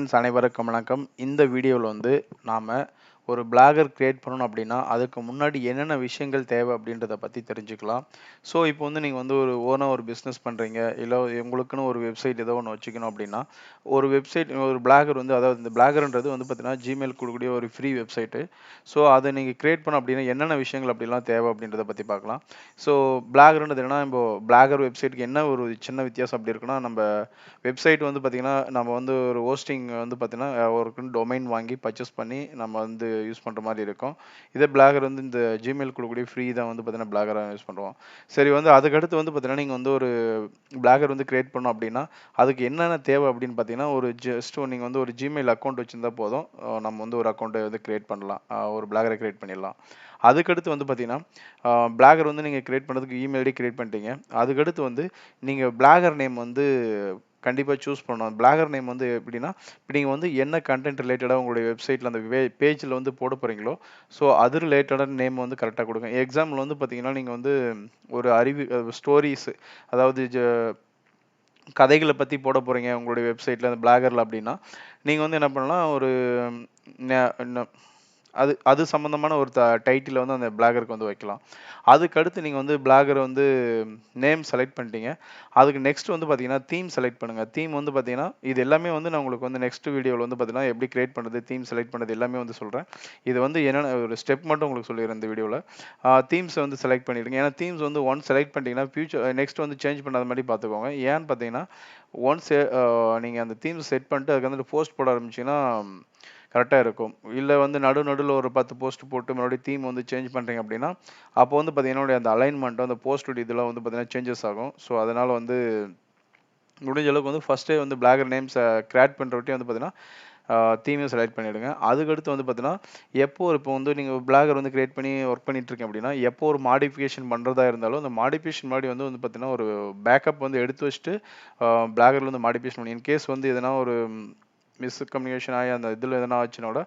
Friends அனைவருக்கும் வணக்கம். இந்த வீடியோவில் வந்து நாம் ஒரு பிளாகர் கிரியேட் பண்ணணும் அப்படின்னா அதுக்கு முன்னாடி என்னென்ன விஷயங்கள் தேவை அப்படின்றத பற்றி தெரிஞ்சுக்கலாம். ஸோ இப்போ வந்து நீங்கள் வந்து ஒரு ஓனாக ஒரு பிஸ்னஸ் பண்ணுறீங்க இல்லை உங்களுக்குன்னு ஒரு வெப்சைட் ஏதோ ஒன்று வச்சுக்கணும் அப்படின்னா ஒரு வெப்சைட் ஒரு பிளாகர் வந்து அதாவது இந்த பிளாகர்ன்றது வந்து பார்த்தீங்கன்னா ஜிமெயில் கொடுக்கக்கூடிய ஒரு ஃப்ரீ வெப்சைட்டு ஸோ அதை நீங்கள் கிரியேட் பண்ண அப்படின்னா என்னென்ன விஷயங்கள் அப்படிலாம் தேவை அப்படின்றத பற்றி பார்க்கலாம். ஸோ பிளாகர்ன்றது என்னன்னா இப்போ பிளாகர் வெப்சைட்டுக்கு என்ன ஒரு சின்ன வித்தியாசம் அப்படி இருக்குன்னா நம்ம வெப்சைட் வந்து பார்த்திங்கன்னா நம்ம வந்து ஒரு ஹோஸ்டிங் வந்து பார்த்திங்கன்னா ஒரு டொமைன் வாங்கி பர்ச்சேஸ் பண்ணி நம்ம வந்து யூஸ் பண்ணுற மாதிரி இருக்கும். இதே பிளாகர் வந்து இந்த ஜிமெயில் கொடுக்கக்கூடிய ஃப்ரீ தான் வந்து பார்த்தீங்கன்னா பிளாகராக யூஸ் பண்ணுவோம். சரி வந்து அதுக்கடுத்து வந்து பார்த்தீங்கன்னா நீங்கள் வந்து ஒரு பிளாகர் வந்து கிரியேட் பண்ணோம் அப்படின்னா அதுக்கு என்னென்ன தேவை அப்படின்னு பார்த்தீங்கன்னா ஒரு ஜஸ்ட் நீங்கள் வந்து ஒரு ஜிமெயில் அக்கௌண்ட் வச்சுருந்தா போதும். நம்ம வந்து ஒரு அக்கௌண்ட்டை வந்து கிரியேட் பண்ணலாம். ஒரு பிளாகரை கிரியேட் பண்ணிடலாம். அதுக்கடுத்து வந்து பார்த்தீங்கன்னா பிளாகர் வந்து நீங்கள் கிரியேட் பண்ணுறதுக்கு இமெயில் ஐடி கிரியேட் பண்ணிட்டீங்க. அதுக்கடுத்து வந்து நீங்கள் பிளாகர் நேம் வந்து கண்டிப்பாக சூஸ் பண்ணணும். பிளாகர் நேம் வந்து எப்படின்னா இப்போ நீங்கள் வந்து என்ன கண்டென்ட் ரிலேட்டடாக உங்களுடைய வெப்சைட்டில் அந்த வே பேஜில் வந்து போட போகிறீங்களோ ஸோ அது ரிலேட்டடான நேம் வந்து கரெக்டாக கொடுங்க. எக்ஸாம்பிள் வந்து பார்த்தீங்கன்னா நீங்கள் வந்து ஒரு அறிவு ஸ்டோரிஸு அதாவது ஜ- கதைகளை பற்றி போட போகிறீங்க உங்களுடைய வெப்சைட்டில் அந்த பிளாகரில் அப்படின்னா நீங்கள் வந்து என்ன பண்ணலாம் ஒரு அது அது சம்மந்தமான ஒரு த டைட்டில் வந்து அந்த பிளாகருக்கு வந்து வைக்கலாம். அதுக்கடுத்து நீங்கள் வந்து பிளாகர் வந்து நேம் செலக்ட் பண்ணிட்டீங்க. அதுக்கு நெக்ஸ்ட் வந்து பார்த்தீங்கன்னா தீம் செலக்ட் பண்ணுங்கள் தீம் வந்து பார்த்தீங்கன்னா இது எல்லாமே வந்து நான் உங்களுக்கு வந்து நெக்ஸ்ட் வீடியோவில் வந்து பார்த்தீங்கன்னா எப்படி கிரியேட் பண்ணுறது தீம் செலக்ட் பண்ணுறது எல்லாமே வந்து சொல்கிறேன் இது வந்து என்னென்ன ஒரு ஸ்டெப் மட்டும் உங்களுக்கு சொல்லிடுறேன் இந்த வீடியோவில் தீம்ஸை வந்து செலக்ட் பண்ணிடுங்க. ஏன்னா தீம்ஸ் வந்து ஒன் செலக்ட் பண்ணிட்டீங்கன்னா ஃபியூச்சர் நெக்ஸ்ட் வந்து சேஞ்ச் பண்ணாத மாதிரி பார்த்துக்கோங்க ஏன்னு பார்த்தீங்கன்னா ஒன்ஸ் நீங்கள் அந்த தீம்ஸ் செட் பண்ணிட்டு அதுக்கு வந்து போஸ்ட் போட ஆரம்பிச்சிங்கன்னா கரெக்டாக இருக்கும். இல்லை வந்து நடு நடுவில் ஒரு பத்து போஸ்ட் போட்டு மறுபடியும் தீம் வந்து சேஞ்ச் பண்ணுறீங்க அப்படின்னா அப்போ வந்து பார்த்தீங்கன்னா அந்த அலைன்மெண்ட்டும் அந்த போஸ்ட் இதெல்லாம் வந்து பார்த்தீங்கன்னா சேஞ்சஸ் ஆகும். ஸோ அதனால் வந்து முடிஞ்ச அளவுக்கு வந்து ஃபஸ்ட்டே வந்து பிளாகர் நேம்ஸை கிரியேட் பண்ணுறவட்டி வந்து பார்த்தீங்கன்னா தீமையும் செலக்ட் பண்ணிவிடுங்க அதுக்கடுத்து வந்து பார்த்தீங்கன்னா எப்போ ஒரு இப்போ வந்து நீங்கள் பிளாகர் வந்து கிரியேட் பண்ணி ஒர்க் பண்ணிட்டு அப்படின்னா எப்போ ஒரு மாடிஃபிகேஷன் பண்ணுறதா இருந்தாலும் அந்த மாடிஃபிகேஷன் முன்னாடி வந்து வந்து பார்த்தீங்கன்னா ஒரு பேக்கப் வந்து எடுத்து வச்சுட்டு பிளாகரில் வந்து மாடிஃபிகேஷன் பண்ணி இன்கேஸ் வந்து எதனா ஒரு மிஸ்கம்யூனிகேஷன் ஆகி அந்த இதில் எதனா ஆச்சுனோட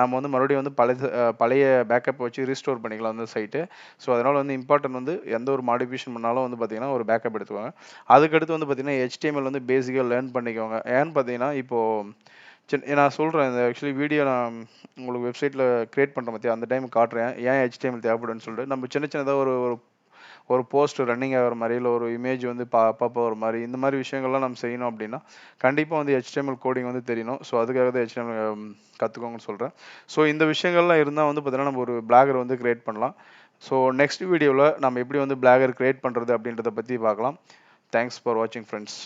நம்ம வந்து மறுபடியும் வந்து பழைய பழைய பேக்கப் வச்சு ரீஸ்டோர் பண்ணிக்கலாம் அந்த சைட்டு ஸோ அதனால் வந்து இம்பார்ட்டன்ட் வந்து எந்த ஒரு மாடிஃபிகேஷன் பண்ணாலும் வந்து பார்த்தீங்கன்னா ஒரு பேக்கப் எடுத்துக்கோங்க. அதுக்கடுத்து வந்து பார்த்திங்கன்னா ஹெச்டிஎம்எல் வந்து பேசிக்காக லேர்ன் பண்ணிக்கோங்க. ஏன்னு பார்த்தீங்கன்னா இப்போது சின்ன நான் சொல்கிறேன் இந்த ஆக்சுவலி வீடியோ நான் உங்களுக்கு வெப்சைட்டில் க்ரியேட் பண்ணுற பற்றி அந்த டைம் காட்டுறேன். ஏன் ஹெச்டிஎம்எல் தேவைப்படுன்னு சொல்லிட்டு. நம்ம சின்ன சின்னதாக ஒரு ஒரு ஒரு போஸ்ட் ரன்னிங் ஆகிற மாதிரி இல்லை ஒரு இமேஜ் வந்து பா பாப்பா ஒரு மாதிரி இந்த மாதிரி விஷயங்கள்லாம் நம்ம செய்யணும் அப்படின்னா கண்டிப்பாக வந்து ஹெச்டிஎம்எல் கோடிங் வந்து தெரியணும். ஸோ அதுக்காக தான் ஹெச்டிஎம்எல் கற்றுக்கோங்கன்னு சொல்கிறேன் ஸோ இந்த விஷயங்கள்லாம் இருந்தால் வந்து பார்த்தீங்கன்னா நம்ம ஒரு பிளாகர் வந்து கிரியேட் பண்ணலாம். ஸோ நெக்ஸ்ட் வீடியோவில் நம்ம எப்படி வந்து பிளாகர் கிரியேட் பண்ணுறது அப்படின்றத பற்றி பார்க்கலாம். தேங்க்ஸ் ஃபார் வாட்சிங் ஃப்ரெண்ட்ஸ்